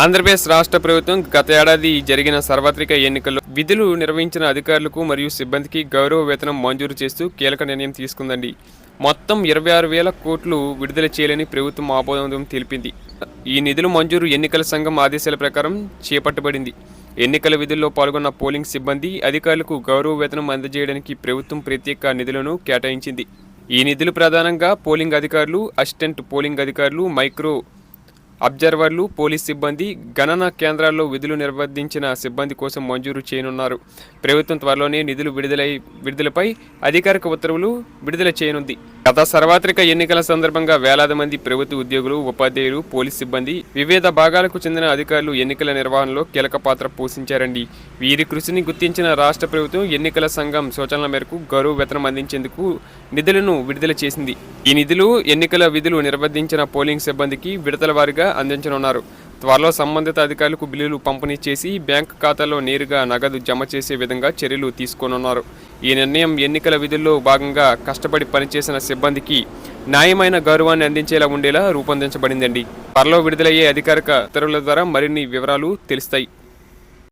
ఆంధ్రప్రదేశ్ రాష్ట్ర ప్రభుత్వం గత ఏడాది జరిగిన సార్వత్రిక ఎన్నికల్లో విధులు నిర్వహించిన అధికారులకు మరియు సిబ్బందికి గౌరవ వేతనం మంజూరు చేస్తూ కీలక నిర్ణయం తీసుకుందండి. మొత్తం ఇరవై ఆరు వేల కోట్లు విడుదల చేయాలని ప్రభుత్వం ఆమోదం తెలిపింది. ఈ నిధులు మంజూరు ఎన్నికల సంఘం ఆదేశాల ప్రకారం చేపట్టబడింది. ఎన్నికల విధుల్లో పాల్గొన్న పోలింగ్ సిబ్బంది అధికారులకు గౌరవ వేతనం అందజేయడానికి ప్రభుత్వం ప్రత్యేక నిధులను కేటాయించింది. ఈ నిధులు ప్రధానంగా పోలింగ్ అధికారులు అసిస్టెంట్ పోలింగ్ అధికారులు మైక్రో అబ్జర్వర్లు పోలీస్ సిబ్బంది గణన కేంద్రాల్లో విధులు నిర్వర్తించిన సిబ్బంది కోసం మంజూరు చేయనున్నారు. ప్రభుత్వం త్వరలోనే నిధులు విడుదలై విడుదలపై అధికారిక ఉత్తర్వులు విడుదల చేయనుంది. గత సార్వత్రిక ఎన్నికల సందర్భంగా వేలాది మంది ప్రభుత్వ ఉద్యోగులు ఉపాధ్యాయులు పోలీస్ సిబ్బంది వివిధ భాగాలకు చెందిన అధికారులు ఎన్నికల నిర్వహణలో కీలక పాత్ర పోషించారండి. వీరి కృషిని గుర్తించిన రాష్ట్ర ప్రభుత్వం ఎన్నికల సంఘం సూచనల మేరకు గౌరవ వేతనం అందించేందుకు నిధులను విడుదల చేసింది. ఈ నిధులు ఎన్నికల విధులు నిర్వర్తించిన పోలింగ్ సిబ్బందికి విడతల వారీగా అందించనున్నారు. త్వరలో సంబంధిత అధికారులకు బిల్లులు పంపిణీ చేసి బ్యాంక్ ఖాతాలో నేరుగా నగదు జమ చేసే విధంగా చర్యలు తీసుకోనున్నారు. ఈ నిర్ణయం ఎన్నికల విధుల్లో భాగంగా కష్టపడి పనిచేసిన సిబ్బందికి న్యాయమైన గౌరవాన్ని అందించేలా ఉండేలా రూపొందించబడిందండి. త్వరలో విడుదలయ్యే అధికారిక ఉత్తర్వుల ద్వారా మరిన్ని వివరాలు తెలుస్తాయి.